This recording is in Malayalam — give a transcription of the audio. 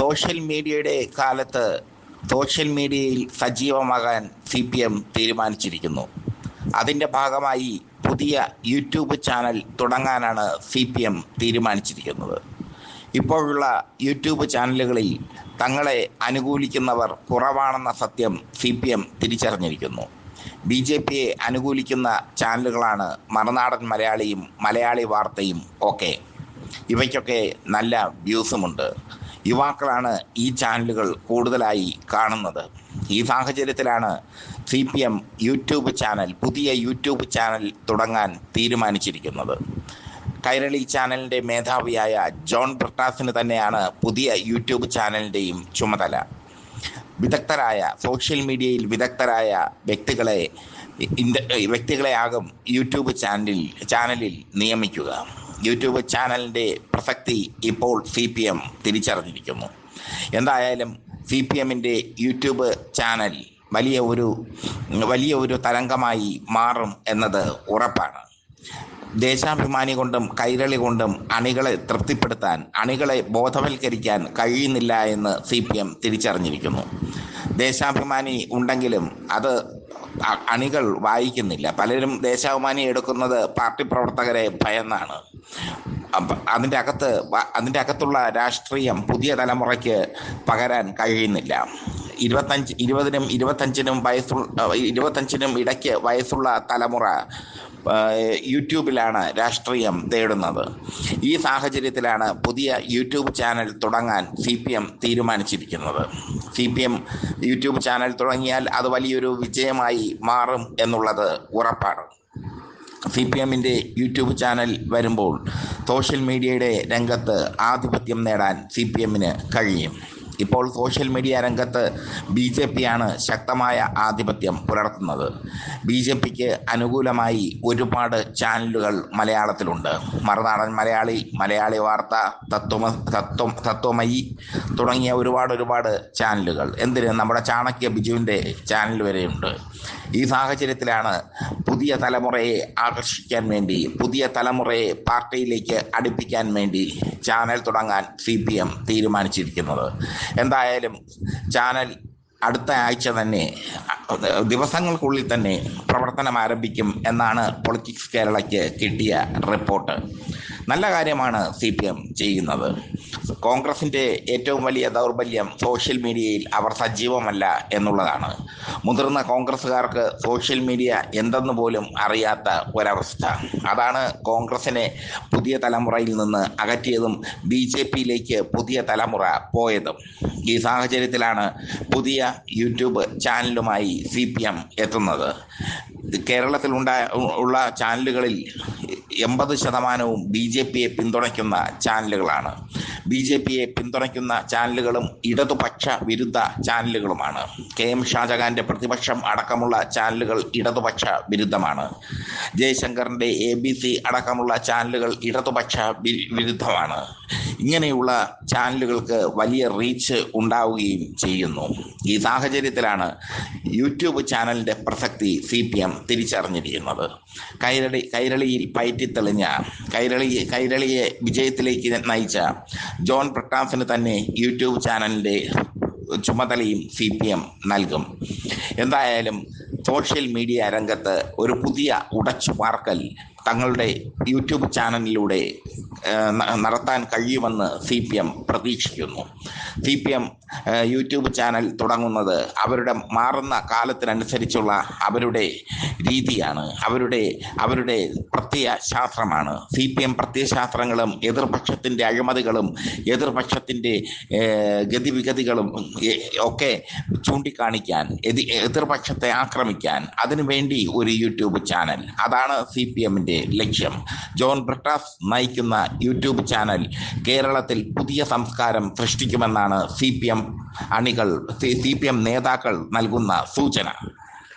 സോഷ്യൽ മീഡിയയുടെ കാലത്ത് സോഷ്യൽ മീഡിയയിൽ സജീവമാകാൻ സി പി എം തീരുമാനിച്ചിരിക്കുന്നു. അതിന്റെ ഭാഗമായി പുതിയ യൂട്യൂബ് ചാനൽ തുടങ്ങാനാണ് സി പി എം തീരുമാനിച്ചിരിക്കുന്നത്. ഇപ്പോഴുള്ള യൂട്യൂബ് ചാനലുകളിൽ തങ്ങളെ അനുകൂലിക്കുന്നവർ കുറവാണെന്ന സത്യം സി പി എം തിരിച്ചറിഞ്ഞിരിക്കുന്നു. ബി ജെ പിയെ അനുകൂലിക്കുന്ന ചാനലുകളാണ് മറുനാടൻ മലയാളിയും മലയാളി വാർത്തയും ഒക്കെ. ഇവയ്ക്കൊക്കെ നല്ല വ്യൂസുമുണ്ട്. യുവാക്കളാണ് ഈ ചാനലുകൾ കൂടുതലായി കാണുന്നത്. ഈ സാഹചര്യത്തിലാണ് C P M YouTube channel പുതിയ യൂട്യൂബ് ചാനൽ തുടങ്ങാൻ തീരുമാനിച്ചിരിക്കുന്നത്. കൈരളി ചാനലിന്റെ മേധാവിയായ ജോൺ ബ്രിട്ടാസിന് തന്നെയാണ് പുതിയ യൂട്യൂബ് ചാനലിന്റെയും ചുമതല. വിദഗ്ധരായ സോഷ്യൽ മീഡിയയിൽ വിദഗ്ധരായ വ്യക്തികളെ വ്യക്തികളെ വ്യക്തികളെയാകും യൂട്യൂബ് ചാനലിൽ ചാനലിൽ നിയമിക്കുക. യൂട്യൂബ് ചാനലിന്റെ പ്രസക്തി ഇപ്പോൾ സി പി എം തിരിച്ചറിഞ്ഞിരിക്കുന്നു. എന്തായാലും സി പി എമ്മിന്റെ യൂട്യൂബ് ചാനൽ വലിയ ഒരു വലിയ ഒരു തരംഗമായി മാറും എന്നത് ഉറപ്പാണ്. ദേശാഭിമാനി കൊണ്ടും കൈരളി കൊണ്ടും അണികളെ തൃപ്തിപ്പെടുത്താൻ അണികളെ ബോധവൽക്കരിക്കാൻ കഴിയുന്നില്ല എന്ന് സി പി എം തിരിച്ചറിഞ്ഞിരിക്കുന്നു. ദേശാഭിമാനി ഉണ്ടെങ്കിലും അത് അണികൾ വായിക്കുന്നില്ല. പലരും ദേശാഭിമാനി എടുക്കുന്നത് പാർട്ടി പ്രവർത്തകരെ ഭയന്നാണ്. അതിന്റെ അകത്ത് അതിന്റെ അകത്തുള്ള രാഷ്ട്രീയം പുതിയ തലമുറയ്ക്ക് പകരാൻ കഴിയുന്നില്ല. ഇരുപത്തഞ്ച് ഇരുപതിനും ഇരുപത്തഞ്ചിനും വയസ്സുള്ള ഇരുപത്തഞ്ചിനും ഇടയ്ക്ക് വയസ്സുള്ള തലമുറ യൂട്യൂബിലാണ് രാഷ്ട്രീയം തേടുന്നത്. ഈ സാഹചര്യത്തിലാണ് പുതിയ യൂട്യൂബ് ചാനൽ തുടങ്ങാൻ സി പി എം തീരുമാനിച്ചിരിക്കുന്നത്. C P M YouTube channel തുടങ്ങിയാൽ അത് വലിയൊരു വിജയമായി മാറും എന്നുള്ളത് ഉറപ്പാണ്. സി പി എമ്മിന്റെ യൂട്യൂബ് ചാനൽ വരുമ്പോൾ സോഷ്യൽ മീഡിയയുടെ രംഗത്ത് ആധിപത്യം നേടാൻ സി പി എമ്മിന് കഴിയും. ഇപ്പോൾ സോഷ്യൽ മീഡിയ രംഗത്ത് ബി ജെ പിയാണ് ശക്തമായ ആധിപത്യം പുലർത്തുന്നത്. ബി ജെ പിക്ക് അനുകൂലമായി ഒരുപാട് ചാനലുകൾ മലയാളത്തിലുണ്ട്. മറുനാടൻ മലയാളി മലയാളി വാർത്ത തത്വമ തത്വം തത്വമയി തുടങ്ങിയ ഒരുപാട് ഒരുപാട് ചാനലുകൾ. എന്തിന്? നമ്മുടെ ചാണക്യ ബിജുവിന്റെ ചാനൽ വരെയുണ്ട്. ഈ സാഹചര്യത്തിലാണ് പുതിയ തലമുറയെ ആകർഷിക്കാൻ വേണ്ടി പുതിയ തലമുറയെ പാർട്ടിയിലേക്ക് അടുപ്പിക്കാൻ വേണ്ടി ചാനൽ തുടങ്ങാൻ സി പി എം തീരുമാനിച്ചിരിക്കുന്നത്. എന്തായാലും ചാനൽ അടുത്ത ആഴ്ച തന്നെ ദിവസങ്ങൾക്കുള്ളിൽ തന്നെ പ്രവർത്തനം ആരംഭിക്കും എന്നാണ് പൊളിറ്റിക്സ് കേരളയ്ക്ക് കിട്ടിയ റിപ്പോർട്ട്. നല്ല കാര്യമാണ് സി ചെയ്യുന്നത്. കോൺഗ്രസിന്റെ ഏറ്റവും വലിയ ദൗർബല്യം സോഷ്യൽ മീഡിയയിൽ അവർ സജീവമല്ല എന്നുള്ളതാണ്. മുതിർന്ന കോൺഗ്രസ്സുകാർക്ക് സോഷ്യൽ മീഡിയ എന്തെന്ന് പോലും അറിയാത്ത ഒരവസ്ഥ. അതാണ് കോൺഗ്രസിനെ പുതിയ തലമുറയിൽ നിന്ന് അകറ്റിയതും ബി ജെ പിയിലേക്ക് പുതിയ തലമുറ പോയതും. ഈ സാഹചര്യത്തിലാണ് പുതിയ യൂട്യൂബ് ചാനലുമായി സി പി എം എത്തുന്നത്. കേരളത്തിലുണ്ടായ ഉള്ള ചാനലുകളിൽ എൺപത് ശതമാനവും ബി ജെ പിയെ പിന്തുണയ്ക്കുന്ന ചാനലുകളാണ്. ബി ജെ പിയെ പിന്തുണയ്ക്കുന്ന ചാനലുകളും ഇടതുപക്ഷ വിരുദ്ധ ചാനലുകളുമാണ്. കെ എം ഷാജഹാന്റെ പ്രതിപക്ഷം അടക്കമുള്ള ചാനലുകൾ ഇടതുപക്ഷ വിരുദ്ധമാണ്. ജയശങ്കറിന്റെ എ ബി സി അടക്കമുള്ള ചാനലുകൾ ഇടതുപക്ഷ വിരുദ്ധമാണ്. ഇങ്ങനെയുള്ള ചാനലുകൾക്ക് വലിയ റീച്ച് ഉണ്ടാവുകയും ചെയ്യുന്നു. ഈ സാഹചര്യത്തിലാണ് യൂട്യൂബ് ചാനലിന്റെ പ്രസക്തി സി പി എം തിരിച്ചറിഞ്ഞിരിക്കുന്നത്. കൈരളി കൈരളിയിൽ പയറ്റിത്തെളിഞ്ഞ കൈരളിയെ കൈരളിയെ വിജയത്തിലേക്ക് നയിച്ച ജോൺ പ്രട്ടാസിന് തന്നെ യൂട്യൂബ് ചാനലിന്റെ ചുമതലയും സി പി എം നൽകും. എന്തായാലും സോഷ്യൽ മീഡിയ രംഗത്ത് ഒരു പുതിയ ഉടച്ചു പാർക്കൽ തങ്ങളുടെ യൂട്യൂബ് ചാനലിലൂടെ നടത്താൻ കഴിയുമെന്ന് സി പി എം പ്രതീക്ഷിക്കുന്നു. C P M YouTube channel തുടങ്ങുന്നത് അവരുടെ മാറുന്ന കാലത്തിനനുസരിച്ചുള്ള അവരുടെ രീതിയാണ്. അവരുടെ അവരുടെ പ്രത്യയ ശാസ്ത്രമാണ് സി പി എം പ്രത്യയശാസ്ത്രങ്ങളും എതിർപക്ഷത്തിന്റെ അഴിമതികളും എതിർപക്ഷത്തിന്റെ ഗതിവിഗതികളും ഒക്കെ ചൂണ്ടിക്കാണിക്കാൻ എതി എതിർപക്ഷത്തെ ആക്രമിക്കാൻ അതിനുവേണ്ടി ഒരു യൂട്യൂബ് ചാനൽ. അതാണ് സി പി എമ്മിന്റെ ലക്ഷ്യം. ജോൺ ബ്രിട്ടാസ് നയിക്കുന്ന യൂട്യൂബ് ചാനൽ കേരളത്തിൽ പുതിയ സംസ്കാരം സൃഷ്ടിക്കുമെന്നാണ് സി പി എം അണികൾ സി പി എം നേതാക്കൾ നൽകുന്ന സൂചന.